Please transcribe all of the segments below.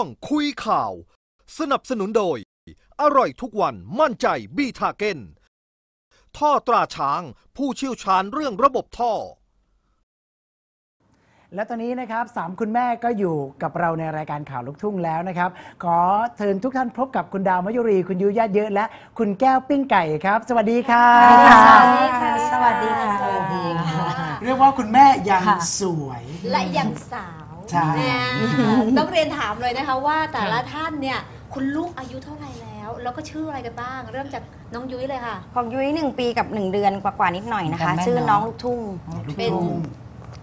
ช่วงคุยข่าว สนับสนุนโดย อร่อยทุกวันมั่นใจบีทาเกนท่อตราช้างผู้เชี่ยวชาญเรื่องระบบท่อ และตอนนี้นะครับสามคุณแม่ก็อยู่กับเราในรายการข่าวลูกทุ่งแล้วนะครับ ขอเชิญทุกท่านพบกับคุณดาวมยุรี คุณยุญาติเยอะและคุณแก้วปิ้งไก่ครับ สวัสดีค่ะสวัสดีค่ะ สวัสดีค่ะสวัสดีค่ะเรียกว่าคุณแม่ยังค่ะสวย และยังสาว ใช่นะต้องเรียนถามเลยนะคะว่าแต่ละท่านเนี่ยคุณลูกอายุเท่าไหร่แล้ว แล้วก็ชื่ออะไรกันบ้าง เริ่มจากน้องยุ้ยเลยค่ะ ของยุ้ยหนึ่งปีกับหนึ่งเดือนกว่าๆนิดหน่อยนะคะจำแม่นชื่อเนอะน้องลูกทุ่งลูกเป็นทุ่ง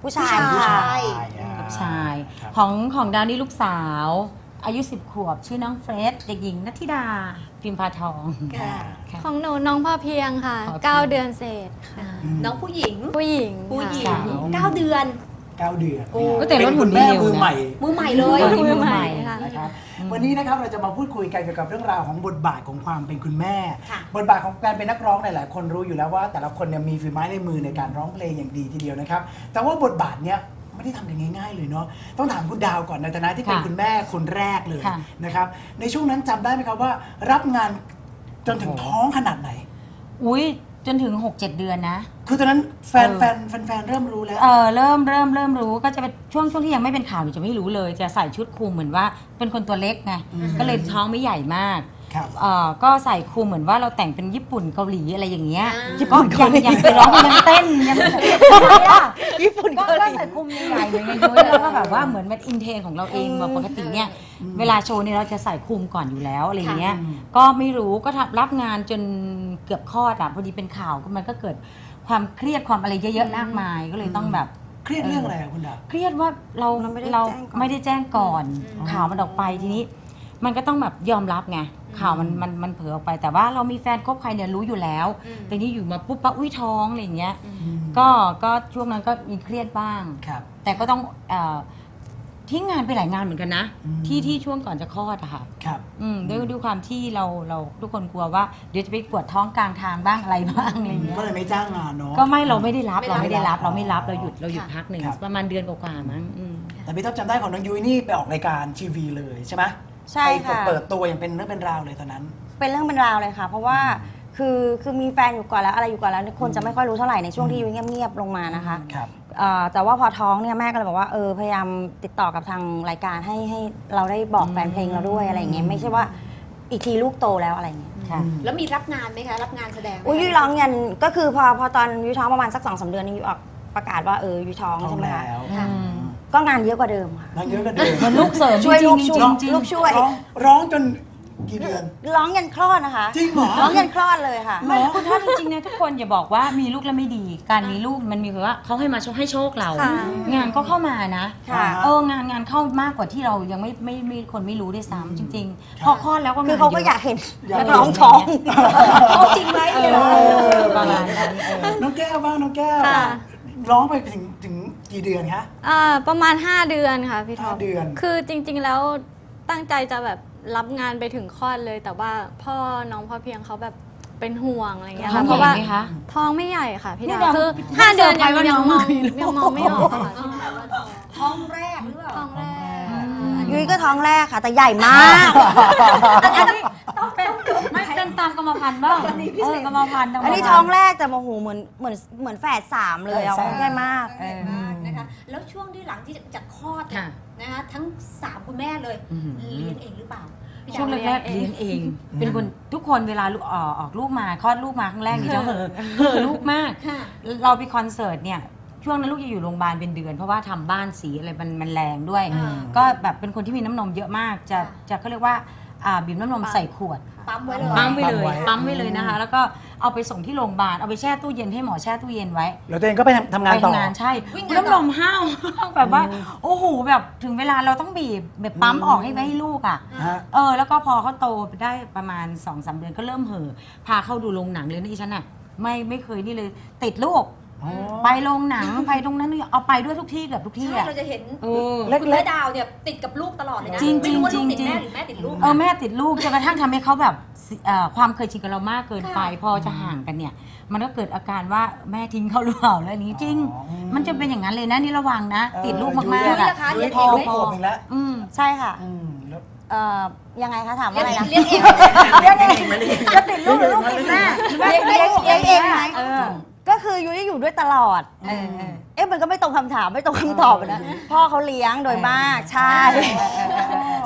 ผู้ชายผู้ชายค่ะอ่าชายครับของของดาวนี่ลูกสาว อายุ 10 ขวบ ชื่อน้องเฟรดเด็กหญิงนัทธิดาพิมพาทองค่ะค่ะของหนูน้องพ่อเพียงค่ะพ่อเพียง9เดือนเศษค่ะน้องผู้หญิงผู้หญิงผู้หญิค่ะงเก้าเดือน เก้าเดือนโอ้เนี่ยแต่รถหุ่นเป็นคุณแม่ดีเร็วมือนะใหม่ มือใหม่เลยตอนนี้มือใหม่ ค่ะนะครับวันนี้นะครับเราจะมาพูดคุยกันเกี่ยวกับเรื่องราวของบทบาทของความเป็นคุณแม่ ค่ะบทบาทของการเป็นนักร้องหลายๆคนรู้อยู่แล้วว่า แต่ละคนเนี่ยมีฝีไม้ในมือในการร้องเพลงอย่างดีทีเดียวนะครับ แต่ว่าบทบาทเนี้ยไม่ได้ทำกันง่าย ๆ เลยเนาะต้องถามคุณดาวก่อนในฐานะที่เป็นค่ะคุณแม่คนแรกเลยค่ะ นะครับในช่วงนั้นจำได้ไหมครับว่า รับงานจนถึงท้องขนาดไหน อุ้ย จนถึง 6-7 เดือนนะ คือตอนนั้นแฟนเออแฟนแฟนแฟนเริ่มรู้แล้วเออเริ่มเริ่มเริ่มรู้ก็จะเป็นช่วงช่วงที่ยังไม่เป็นข่าวอยู่จะไม่รู้เลย จะใส่ชุดคลุมเหมือนว่าเป็นคนตัวเล็กไงอืมก็เลยท้องไม่ใหญ่มาก ครับเอ่อก็ใส่คลุมเหมือนว่าเราแต่งเป็นญี่ปุ่นเกาหลีอะไรอย่างเงี้ยอ่าญี่ปุ่นยังยังไปร้องยังเต้นยังญี่ปุ่นก็เกาหก็ลีใส่คลุมใหญ่ๆเลยไงยุ้ยแล้วก็แบบว่าเหมือนมันอินเทรนของเราเองแบบปกติเนี่ยเวลาโชว์เนี่ยเราจะใส่คลุมก่อนอยู่แล้วอะไรอย่างเงี้ยค่ะก็ไม่รู้ก็ทำรับงานจนเกือบคลอดอะพอดีเป็นข่าวก็มันก็เกิดความเครียดความอะไรเยอะๆมากมายก็เลยต้องแบบ เครียดเรื่องอะไรอะคุณดาว เครียดว่าเราเราไม่ได้เราแจ้งก่อน ไม่ได้แจ้งก่อนอืมข่าวมันออกไปทีนี้ มันก็ต้องแบบยอมรับไงข่าวมันมันมันเผยออกไป แต่ว่าเรามีแฟนคบใครเนี่ยรู้อยู่แล้วอืมแต่นี่อยู่มาปุ๊บปั๊บอุ้ยท้องอะไรอย่างเงี้ยก็ก็ช่วงนั้นก็มีเครียดบ้างครับแต่ก็ต้องเอ่อทิ้งงานไปหลายงานเหมือนกันนะอืมที่ที่ช่วงก่อนจะคลอดอะค่ะครับอืมด้วยด้วยความที่เราเราทุกคนกลัวว่าเดี๋ยวจะไปปวดท้องกลางทางบ้างอะไรบ้างอะไรอย่างเงี้ยก็เลยไม่จ้างงานเนาะก็ไม่เราไม่ได้รับไม่เรารับไม่ได้รับอ๋อเราไม่รับเราหยุดเราหยุดค่ะพักหนึ่งครับประมาณเดือนกว่าๆมั้งอืมแต่พี่ท็อปจำได้ของน้องยุ้ยนี่ไปออกรายการทีวีเลยใช่ไหม ใช่ไปค่ะ เปิดตัวอย่างเป็นเรื่องเป็นราวเลยตอนนั้น เป็นเรื่องเป็นราวเลยค่ะ เพราะว่าคือคือมีแฟนอยู่ก่อนแล้วอะไรอยู่ก่อนแล้วคนจะไม่ค่อยรู้เท่าไหร่ในช่วงที่ยุ้ยเงียบๆลงมานะคะครับ เอ่อแต่ว่าพอท้องเนี่ยแม่ก็เลยบอกว่าเออพยายามติดต่อกับทางรายการให้ให้เราได้บอกแฟนเพลงเราด้วยอะไรอย่างเงี้ยไม่ใช่ว่าอีกทีลูกโตแล้วอะไรอย่างเงี้ย ค่ะ แล้วมีรับงานไหมคะ รับงานแสดงไหมอุ้ยยุ้ยร้องยันก็คือพอพอตอนยุ้ยท้องประมาณสักสองสามเดือนนี้ยุ้ยออกประกาศว่าเออยุ้ยท้องท้องใช่ไหมคะ แล้วค่ะ ก็งานเยอะกว่าเดิมค่ะน้องเยอะก็เดินเหมือนลูกเสริมช่วยจริลูงกๆช่วยจริงๆลูกช่วยร้องร้องจนกี่เดือน ร้องยันคลอดนะคะ จริงเหรอร้องยันคลอดเลยค่ะ ไม่คุณท่านจริงๆนะทุกคนอย่าบอกว่ามีลูกแล้วไม่ดี การมีลูกมันมีคือว่าเขาให้มาโชคให้โชคเราค่ะงานก็เข้ามานะค่ะเอองานงานเข้ามากกว่าที่เรายังไม่ไม่ไม่คนไม่รู้ด้วยซ้ำจริงครับๆพอคลอดแล้วก็งานคือเขาก็ยะอยากเห็นอยากนักร้องท้องเขาจริงไหมเอเนี่ยเหรออประมาณนั้นเออน้องแก้วบ้างน้องแก้วค่ะร้องไปถึงถึง กี่เดือนคะ อ่าประมาณ 5 เดือนค่ะพี่ท็อปห้าเดือน คือจริงๆแล้วตั้งใจจะแบบรับงานไปถึงคลอดเลย แต่ว่าพ่อน้องพ่อเพียงเขาแบบเป็นห่วงอะไรเงี้ยท้อค่ะงเพใหญ่ราะว่าไหมคะท้องไม่ใหญ่ค่ะพี่นี่ดาวดาวคือไม่ห้าเดือนยังเซอร์ไพรส์ว่ายังน้องมองมีลูก ยังมองไม่ออกค่ะท้องแรกหรือเปล่าท้องแรก ยุ้ยก็ท้องแรกค่ะ แต่ใหญ่มากอันนี้เป็นไม่เป็นตามกรรมพันธุ์บ้างเออกรรมพันธุ์อันนี้ท้องแรกแต่โมโหเหมือนเหมือนเหมือนแฝดสามเลยอะแฝดมใหญ่มากเออมากนะคะ แล้วช่วงที่หลังที่จะคลอดเนี่ยค่ะ นะคะทั้งสามคุณแม่เลยเลี้ยงเองหรือเปล่า ช่วงแรกๆเลี้ยงเอง เป็นคนทุกคนเวลาลูกออกออกลูกมาคลอดลูกมาครั้งแรกนี่จะเหอะเหอลูกมาก ค่ะ เราไปคอนเสิร์ตเนี่ย ช่วงนั้นลูกจะอยู่โรงพยาบาลเป็นเดือน เพราะว่าทำบ้านสีอะไรมันมันแรงด้วย อ่า ก็แบบเป็นคนที่มีน้ำนมเยอะมาก จะค่ะจะเขาเรียกว่าอ่าบีบน้ำนมใส่ขวด ปั๊มไว้เลยปั๊มไว้เลปั๊มยไว้ปั๊มไว้เลยนะคะ แล้วก็เอาไปส่งที่โรงพยาบาล เอาไปแช่ตู้เย็นให้หมอแช่ตู้เย็นไว้ แล้วตัวเองก็ไปทำทำงานไปต่อ ทำงานใช่วิ่งงานต่อ น้ำนมห้าวแบบว่า โอ้โห แบบถึงเวลาเราต้องบีบแบบปั๊มออกให้ไว้ให้ลูกอะ ฮะ เออ แล้วก็พอเขาโตได้ประมาณ2อสเดือนก็เริ่มเห่อะพาเข้าดูโรงหนังเลยนะอีฉันอะ ไม่ไม่เคยนี่เลย ติดลูก อ๋อ ไปโรงหนังไปตรงนั้นนี่เอาไปด้วยทุกที่เกือบทุกที่ใช่อะเราจะเห็นเออ เล็กคุณแม่ดาวเนี่ยติดกับลูกตลอดเลยนะจริงๆไม่รู้ว่าลูกติดจริงๆ แม่หรือแม่ติดลูก เออแม่ติดลูกจนกระทั่งทำให้เขาแบบสิเอ่อความเคยชินกับเรามากเกินไปค่ะพอจะห่างกันเนี่ย มันก็เกิดอาการว่าแม่ทิ้งเขาหรือเปล่าแล้วอันนี้จริงอ๋อมันจะเป็นอย่างนั้นเลยนะนี่ระวังนะ เออติดลูกยุ้มายกๆยุ้ยอะล่ะคะยุ้ยเลี้ยงพอเองลูไหมกขวบหนึ่งแล้วอืม ใช่ค่ะ อืมแล้วเอ่อ ยังไงคะถามว่าเลี้ยอะไรงนะเลี้ยงเองเลี้ยงเองไหมเลี้ยงจะติดลูกหรือลูกติดแม่เลี้ยงเลี้ยงเลี้ยงเองไหมเออก็ คือยุ้ยอยู่ด้วยตลอด เออเออเอ๊ะมันก็ไม่ตรงคำถามไม่ตรงคำตอบนะ พ่อเขาเลี้ยงโดยมาก ใช่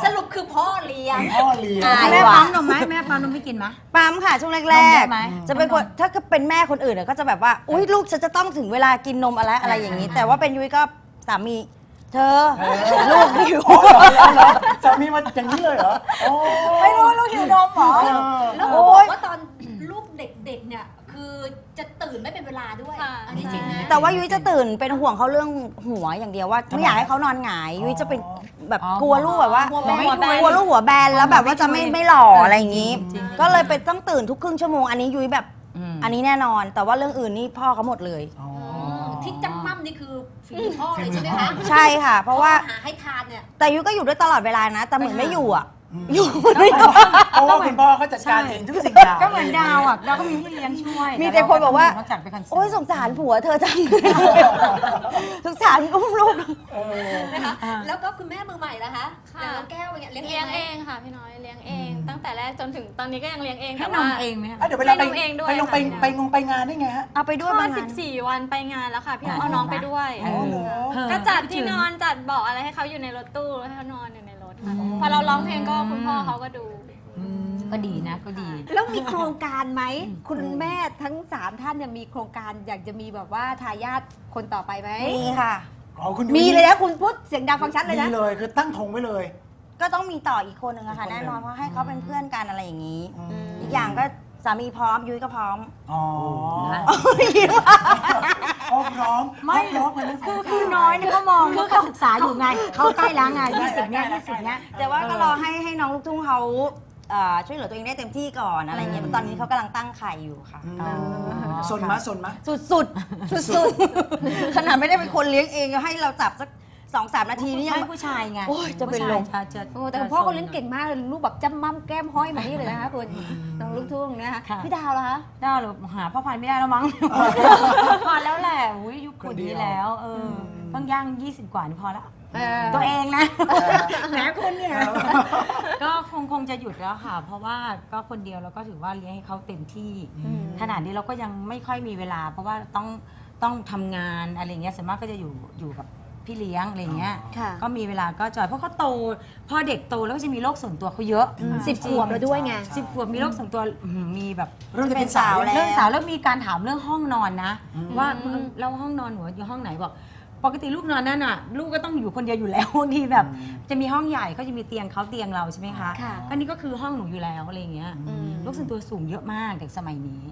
สรุปคือพ่อเลี้ยง พ่อเลี้ยงอ่าแม่ปั๊มนมไหมแม่ปั๊มนมไม่กินไหม ปั๊มค่ะช่วงนแรมเยกอะไหม ๆ จะเป็นคนถ้าเป็นแม่คนอื่นเนี่ยก็จะแบบว่าอุ้ยลูกฉันจะต้องถึงเวลากินนมอะไรอะไรอย่างนี้ แต่ว่าเป็นยุ้ยก็สามี เธอลูกหิวอ๋อเหรอเหรอสามีมาอย่างนี้เลยเหรอโอ้ ไม่รู้ลูกหิวนมเหรอ แล้วโอ๊เขาบยอกว่าตอนลูกเด็กๆเนี่ยคือ จะตื่นไม่เป็นเวลาด้วยค่ะ อันนี้จริงนะ แต่ว่ายุ้ยจะตื่นเป็นห่วงเขาเรื่องหัวอย่างเดียวว่า ไม่อยากให้เขานอนหงายยุ้ยจะเป็นแบบอ๋อกลัวลูกแบบว่าหัวแบนหัวแบนกลัวลูกหัวแบนแล้วแบบว่าจะไม่ไม่หล่ออะไรอย่างนี้จริงๆก็เลยเป็นต้องตื่นทุกครึ่งชั่วโมงอันนี้ยุ้ยแบบมอันนี้แน่นอน แต่ว่าเรื่องอื่นนี่พ่อเขาหมดเลยอ๋อที่จำมั่มนี่คือฝีมือพ่อเลยใช่ไหมคะใช่ค่ะ เพราะว่าหาให้ทานเนี่ย แต่ยุ้ยก็อยู่ด้วยตลอดเวลานะ แต่เหมือนไม่อยู่อะ อยู่เพราะว่าคุณพ่อเขาจัดการเองทุกสิ่งอย่างก็เหมือนดาวอะดาวก็มีพี่เลี้ยงช่วยมีแต่คนบอกว่านอกจากไปคอนเสิร์ตโอ้ยสงสารผัวเธอจังสงสารอุ้มลูกนะคะแล้วก็คุณแม่มือใหม่ละคะค่ะอย่างน้องแก้วอย่างเงี้ยเลี้ยงเลี้ยงไหมเองค่ะพี่น้อยเลี้ยงเอง ตั้งแต่แรกจนถึงตอนนี้ก็ยังเลี้ยงเองให้แต่นว่ามเองไหมคะอะเดี๋ยวเวลาไปให้นมเองด้วยไปลงไปค่ะไปงงไปงานได้ไงฮะเอาไปด้วยพ่บาองงาน14 วันไปงานแล้วค่ะพี่อ่าเอาน้องไปด้วยอ๋อเหรอเออก็จัดที่นอนจัดเบาะอะไรให้เขาอยู่ในรถตู้ให้เขานอนอยู่ในรถ ค่ะพอเราร้องเพลงก็คุณพ่อเขาก็ดู ก็ดีนะก็ดี แล้วมีโครงการไหม คุณแม่ทั้งสามท่านเนี่ยมีโครงการอยากจะมีแบบว่าทายาทคนต่อไปไหมมีค่ะ อ๋อคุณมีเลยนะคุณพูดเสียงดังฟังชัดเลยมีนะเลยคือตั้งธงไว้เลย ก็ต้องมีต่ออีกคนนึงอะค่ะอีกคนหนึ่แน่ง นอนเพราะให้เขาเป็นเพื่อนกันอะไรอย่างนี้อืมอีกอย่างก็สามีพร้อมยุ้ยก็พร้อม อ๋อ นะ อ๋อพร้อมไม่พร้อมกันทั้งสคือองคือน้อยเนี่ยเขามองเขาก็ศึกษาอยู่ไง เขาใกล้แล้วไงยี่สิบเนี้ยยี่สิบเนี้ย แต่ว่าก็รอให้ให้น้องลูกทุ่งเขาเอ่อช่วยเหลือตัวเองได้เต็มที่ก่อนอะไรเงี้ยตอนนี้เขากำลังตั้งไข่อยู่ค่ะอืมอ๋อสนมะสนมะ สุดสุดสุดสุดๆ ขนาดไม่ได้เป็นคนเลี้ยงเองให้เราจับสัก สองสามนาทีนี่ยังให้ผู้ชายไงโอ้ยจะเป็นลม ผู้ชายจะโอ้แต่คุณพ่อเขาเล่นเก่งมากเลยลูกแบบจ้ำมั่มแก้มห้อยมานี่เลยนะคะคุณน้องลูกทุ่งนะคะค่ะ พี่ดาวล่ะคะ ได้หรือหาพ่อพันธุ์ไม่ได้แล้วมั้ง พอแล้วแหละอุ้ยยุคคนนี้แล้วเออเพิ่งย่าง 20 กว่านี่พอแล้ว เออ ตัวเองนะ แหมคุณเนี่ย ก็คงคงจะหยุดแล้วค่ะ เพราะว่าก็คนเดียวเราก็ถือว่าเลี้ยงให้เขาเต็มที่ขนาดนี้เราก็ยังไม่ค่อยมีเวลา เพราะว่าต้องต้องทำงานอะไรเงี้ยส่วนมากก็จะอยู่อยู่กับ พี่เลี้ยงอะไรเงี้ยค่ะ ก็มีเวลาก็จอยเพราะเขาโตพอเด็กโตแล้วก็จะมีโลกส่วนตัวเขาเยอะสิบขวบแล้วด้วยไง สิบขวบมีโลกส่วนตัวอื้อหือมีแบบเริ่มจะเป็นสาวแล้ว เรื่องสาวแล้วมีการถามเรื่องห้องนอนนะ ว่าเราห้องนอนหนูอยู่ห้องไหนบอก ปกติลูกนอนนั่นน่ะ ลูกก็ต้องอยู่คนเดียวอยู่แล้วบางทีแบบ จะมีห้องใหญ่ก็จะมีเตียงเขาเตียงเราใช่ไหมคะค่ะ ก็นี่ก็คือห้องหนูอยู่แล้วอะไรอย่างเงี้ยอืม ลูกส่วนตัวสูงเยอะมากเด็กสมัยนี้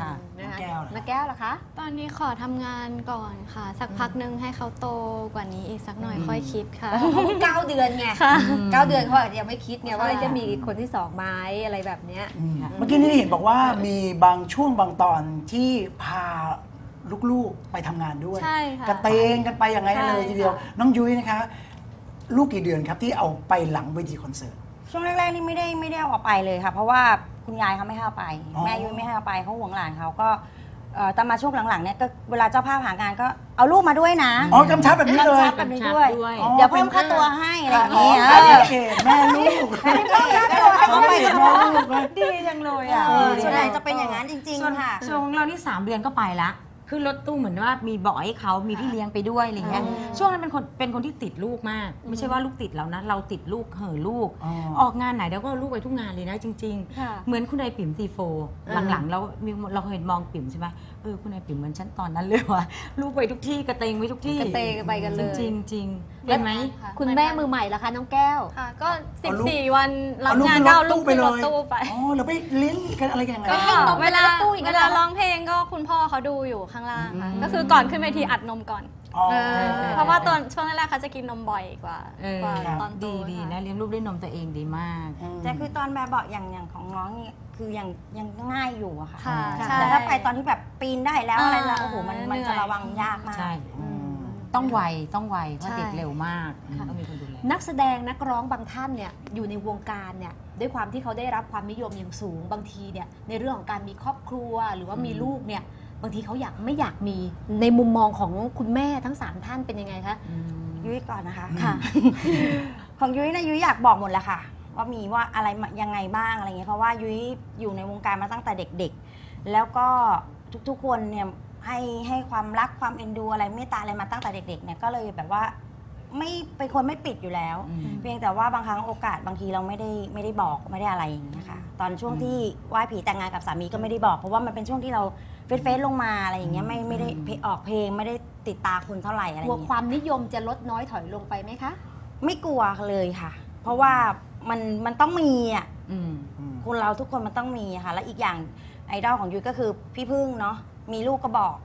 ค่ะ นะคะแก้วล่ะน้าแก้วล่ะคะ ตอนนี้ขอทำงานก่อนค่ะ สักพักหนึงให้เขาโตกว่านี้อีกสักหน่อยค่อยคิดค่ะ เขาเพิ่งเก้าเดือนไงเก้าเดือนเขาอาจจะยังไม่คิดไงว่าจะมีคนที่สองไหม้อะไรแบบเนี้ย อืมเมื่อกี้นี่เห็นบอกว่ามีบางช่วงบางตอนที่พา ลูกๆไปทำงานด้วย ใช่ค่ะ กระเตงกันไปอย่างไรเลยใช่ทีเดียวค่ะน้องยุ้ยนะคะ ลูกกี่เดือนครับที่เอาไปหลังเวทีคอนเสิร์ต ช่วงแรกๆนี่ไม่ได้ไม่ได้เอาออกไปเลยค่ะ เพราะว่าคุณยายเขาไม่ให้เอาไป อ๋อ แม่ยุ้ยไม่ให้เอาไปเขาห่วงหลานเขาก็เอ่อแต่มาช่วงหลังๆเนี่ยก็เวลาเจ้าภาพหางานก็เอาลูกมาด้วยนะอ๋อกำชับแบบนี้เลย กำชับแบบนี้ด้วยด้วยอ๋อ เดี๋ยวเพิ่มค่าตัวให้อะไรอย่างอ๋อเงี้ยแม่เกดแม่ลูกเขาไปกับแม่น้องลูกเลย ดีจังเลยอะ เออ ส่วนใหญ่จะเป็นอย่างนั้นจริงส่วนๆค่ะ ส่วนของเรานี่สามเดือนก็ไปละ ขึ้นรถตู้เหมือนว่ามีเบาะให้เขามีพี่เลี้ยงไปด้วยอะไรเงี้ยช่วงนั้นเป็นคนเป็นคนที่ติดลูกมาก ไม่ใช่ว่าลูกติดเรานะเราติดลูกเห่อะลูกอ๋อออกงานไหนเดี๋ยวก็เอาลูกไปทุกงานเลยนะจริงค่ะๆเหมือนคุณนายปิ่มซีโฟหลังๆเรามีเราเห็นมองปิ่มใช่ไหมเออคุณนายปิ่มเหมือนฉันตอนนั้นเลยว่ะลูกไปทุกที่กระเตงไปทุกที่กระเตงไปกันเลยจริงๆจริงๆเป็นไหมค่ะคุณแม่มือใหม่ล่ะคะน้องแก้วค่ะก็เอาลูก14วันรับเอาลูกงานขึ้นก็รเอาถลูตู้กไปขึ้นเลรถยตู้ไปอ๋อแล้วไปเลี้ยงกันอะไรกันยังไงก็ให้นมเวลาในรถตู้อย่างนั้เวนเหรอลาร้องเพลงก็คุณพ่อเขาดูอยู่ข้างล่างค่ะ ก็คือก่อนขึ้นเวทีอัดนมก่อน อ๋อเออเพราะว่าตอนช่วงแรกๆเขาจะกินนมบ่อยกว่าเออกว่าครับ ตอนโตดีดีค่นะเลี้ยงลูกด้วยนมตัวเองดีมาก แต่คือตอนแบบเบาะอย่างอย่างของน้องนี่คือยังยังง่ายอยู่อะค่ะค่ะค่ะใช่แต่ถ้าไปตอนที่แบบปีนได้แล้วอะไรแล้วอ่าโอ้โหมันมันเหนื่จะอย ระวังยากมาก ใช่อืมต้องไวต้องไวเพราะใช่เด็กเร็วมากต้องมีคนดูแล นักแสดงนักร้องบางท่านเนี่ยอยู่ในวงการเนี่ยด้วยความที่เขาได้รับความนิยมอย่างสูงบางทีเนี่ยในเรื่องของการมีครอบครัวหรือว่ามีลูกเนี่ย บางทีเขาอยากไม่อยากมีในมุมมองของคุณแม่ทั้งสามท่านเป็นยังไงคะ ยุ้ยก่อนนะคะ ค่ะ ของยุ้ยนะยุ้ยอยากบอกหมดแหละค่ะ ว่ามีว่าอะไรมายังไงบ้างอะไรเงี้ยเพราะว่ายุ้ยอยู่ในวงการมาตั้งแต่เด็กๆ แล้วก็ทุกๆคนเนี่ยให้ให้ความรักความเอ็นดูอะไรเมตตาอะไรมาตั้งแต่เด็กๆเนี่ยก็เลยแบบว่าไม่เป็นคนไม่ปิดอยู่แล้วอืมเพียงแต่ว่าบางครั้งโอกาสบางทีเราไม่ได้ไม่ได้บอกไม่ได้อะไรอย่างเงี้ยค่ะ ตอนช่วงที่ไหว้ผีแต่งงานกับสามีก็ไม่ได้บอก เพราะว่ามันเป็นช่วงที่เรา เฟซเฟซลงมาอะไรอย่างเงี้ยไม่ไม่ได้เพออกเพลงไม่ได้ติดตาคนเท่าไหร่อะไรอกลัวย่างเงี้ยความนิยมจะลดน้อยถอยลงไปไหมคะ ไม่กลัวเลยค่ะ เพราะว่ามันมันต้องมีอะอืมคนเราทุกคนมันต้องมีอะค่ะ และอีกอย่างไอดอลของยุ้ยก็คือพี่พึ่งเนาะมีลูกก็บอก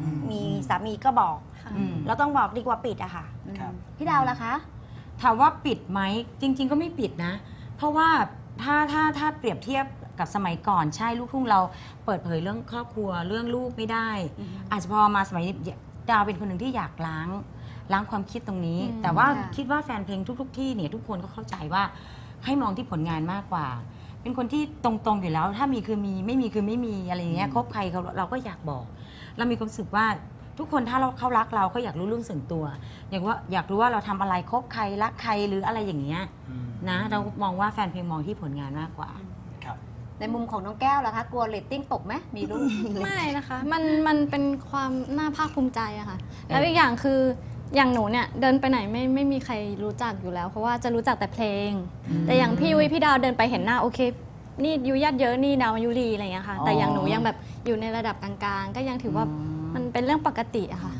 อืมมีสามีก็บอก อืม เราต้องบอกดีกว่าปิดอะค่ะ ครับ พี่ดาวล่ะคะ ถามว่าปิดไหมจริง ๆ ก็ไม่ปิดนะ เพราะว่าถ้าถ้าถ้าเปรียบเทียบ กับสมัยก่อนใช่ลูกทุ่งเราเปิดเผยเรื่องครอบครัวเรื่องลูกไม่ได้ อาจจะพอมาสมัยนี้ดาวเป็นคนหนึ่งที่อยากล้างล้างความคิดตรงนี้อืมแต่ว่าค่ะคิดว่าแฟนเพลงทุก ๆ ที่เนี่ยทุกคนก็เข้าใจว่าให้มองที่ผลงานมากกว่า เป็นคนที่ตรงๆอยู่แล้ว ถ้ามีคือมีไม่มีคือไม่มีอะไรอย่างเงี้ยคบใครเขาเราก็อยากบอก เรามีความรู้สึกว่าทุกคนถ้าเราเขารักเราเขาอยากรู้เรื่องส่วนตัว อยากว่าอยากรู้ว่าเราทำอะไรคบใครรักใครหรืออะไรอย่างเงี้ยนะเรามองว่าแฟนเพลงมองที่ผลงานมากกว่าครับ ในมุมของน้องแก้วล่ะคะ กลัวเรตติ้งตกไหมมีลูก ไม่นะคะ มันมันเป็นความน่าภาคภูมิใจอะค่ะ แล้วอีกอย่างคืออย่างหนูเนี่ยเดินไปไหนไม่ไม่มีใครรู้จักอยู่แล้ว เพราะว่าจะรู้จักแต่เพลง แต่อย่างพี่วิพี่ดาวเดินไปเห็นหน้าโอเค นี่ยุญาติเยอะนี่ดาวมายุรีอะไรอย่างเงี้ยค่ะ แต่อย่างหนูยังแบบอยู่ในระดับกลางๆ ก็ยังถือว่ามันเป็นเรื่องปกติอะค่ะครับ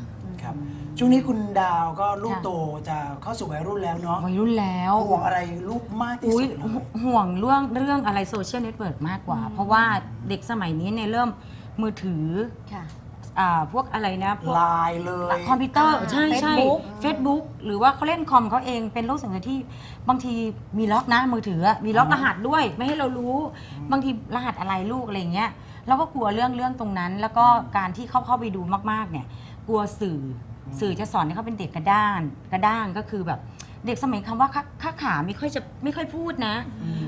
ช่วงนี้คุณดาวก็ลูกค่ะ โตจะเข้าสู่วัยรุ่นแล้วเนาะวัยรุ่นแล้ว ห่วงอะไรลูกมากที่อุ้สุยดเนอะห่วงเรื่องเรื่องอะไรโซเชียลเน็ตเวิร์กมากกว่า เพราะว่าเด็กสมัยนี้เนี่ยเริ่มมือถือค่ะ อ่าพวกอะไรนะพวกไลน์เลย คอมพิวเตอร์อ่าใช่ใช่ Facebook เฟซบุ๊กหรือว่าเขาเล่นคอมเขาเองเป็นโลกส่วนตัวที่บางทีมีล็อกนะมือถืออะมีล็อกรหัสด้วย ไม่ให้เรารู้ บางทีรหัสอะไรลูกอะไรอย่างเงี้ยเราก็กลัวเรื่องเรื่องตรงนั้น แล้วก็การที่เข้าเข้าไปดูมากๆเนี่ย กลัวสื่ออ สื่อจะสอนให้เขาเป็นเด็กกระด้านกระด้างก็คือแบบ เด็กสมัยคำว่าค้าค้าขาไม่ค่อยจะไม่ค่อยพูดนะ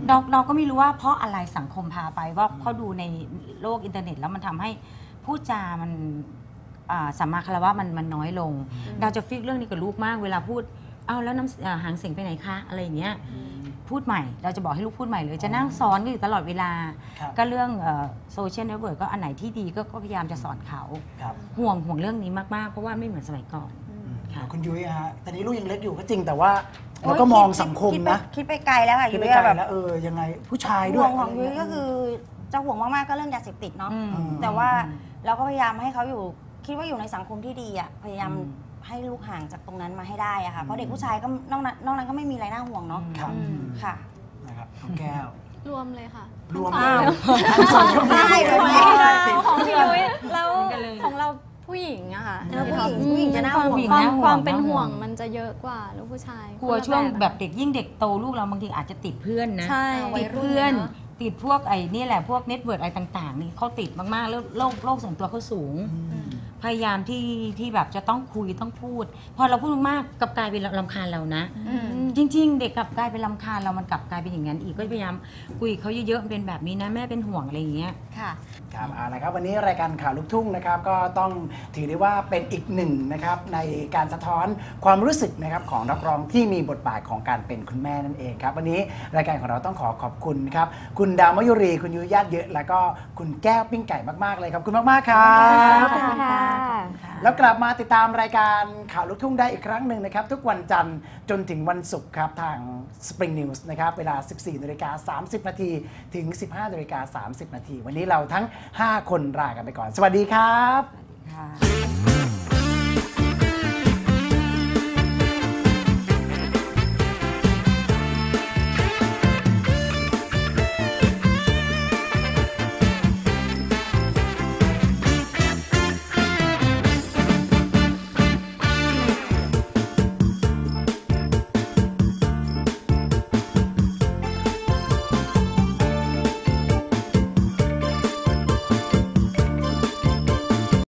เราเราก็ไม่รู้ว่าเพราะอะไรสังคมพาไปว่าเขาดูในโลกอินเทอร์เน็ตแล้วมันทำให้พูดจามันอ่าสัมมาคารวะมันมันน้อยลง เราจะฟิกเรื่องนี้กับลูกมากเวลาพูด เอาแล้วน้ำอ่าหางเสียงไปไหนคะ อะไรอย่างเงี้ย พูดใหม่ เราจะบอกให้ลูกพูดใหม่เลยจะนั่งสอนกันอยู่ตลอดเวลา ครับ ก็เรื่องโซเชียลเน็ตเวิร์กก็อันไหนที่ดีก็ก็พยายามจะสอนเขาครับ ห่วงห่วงเรื่องนี้มากๆ เพราะว่าไม่เหมือนสมัยก่อน ค่ะ คุณยุ้ยฮะตอนนี้ลูกยังเล็กอยู่ก็จริงแต่ว่าเราก็มองสังคมนะคิดไปไกลแล้วค่ะคิดยุ้ไปยไกลอะแบบแล้วเออยังไงผู้ชายด้ห่ววยงของยุ้ยก็คือจะห่วงมากๆก็เรื่องยาเสพติดเนาะ อืม แต่ว่าเราก็พยายามให้เขาอยู่คิดว่าอยู่ในสังคมที่ดีอะพยายามอืม ให้ลูกห่างจากตรงนั้นมาให้ได้อะค่ะเพราะเด็กผู้ชายก็นอกนั้นนอกนั้นก็ไม่มีอะไรน่าห่วงเนาะครับค่ะนะครับน้องแก้ว รวมเลยค่ะ รวมทั้งเลยสองทั้งสองได้เลยของแม่เราของพี่ยุ้ยแล้วกันเลยของเราผู้หญิงอะค่ะเออผู้หญิงผู้หญิงจะน่าความห่วงความน่าห่วงความเป็นน่าห่ห่ววงงมันจะเยอะกว่าลูกผู้ชาย กลัวคนละช่วงอะแบบเด็กยิ่งเด็กโตลูกเราบางทีอาจจะติดเพื่อนนะใช่ติดเพื่อนติดพวกไอ้นี่แหละพวกเน็ตเวิร์กอะไรต่าง ๆ นี่เขาติดมากๆแล้วโลกโลกส่วนตัวเขาสูง พยายามที่ที่แบบจะต้องคุยต้องพูด พอเราพูดมากๆกลับกลายเป็นลำคาญเรานะอืมจริง ๆ เด็กกลับกลายเป็นลำคาญเรามันกลับกลายเป็นอย่างนั้นอีกก็พยายามคุยกับเขาเยอะๆเป็นแบบนี้นะแม่เป็นห่วงอะไรอย่างเงี้ยค่ะครับเอาละครับวันนี้รายการข่าวลูกทุ่งนะครับก็ต้องถือได้ว่าเป็นอีกหนึ่งนะครับในการสะท้อนความรู้สึกนะครับของนักร้องที่มีบทบาทของการเป็นคุณแม่นั่นเองครับวันนี้รายการของเราต้องขอขอบคุณครับคุณดาวมยุรีคุณยุญาติเยอะ แล้วก็คุณแก้วปิ้งไก่มากๆเลยครับขอบคุณมากๆครับขอบคุณค่ะแล้วกลับมาติดตามรายการข่าวลูกทุ่งได้อีกครั้งหนึ่งนะครับ ทุกวันจันทร์จนถึงวันศุกร์ครับ ทาง Spring News นะครับ เวลา 14นาฬิกา30 นาทีถึง 15นาฬิกา30 นาที วันนี้เราทั้ง 5 คนลากันไปก่อน สวัสดีครับค่ะ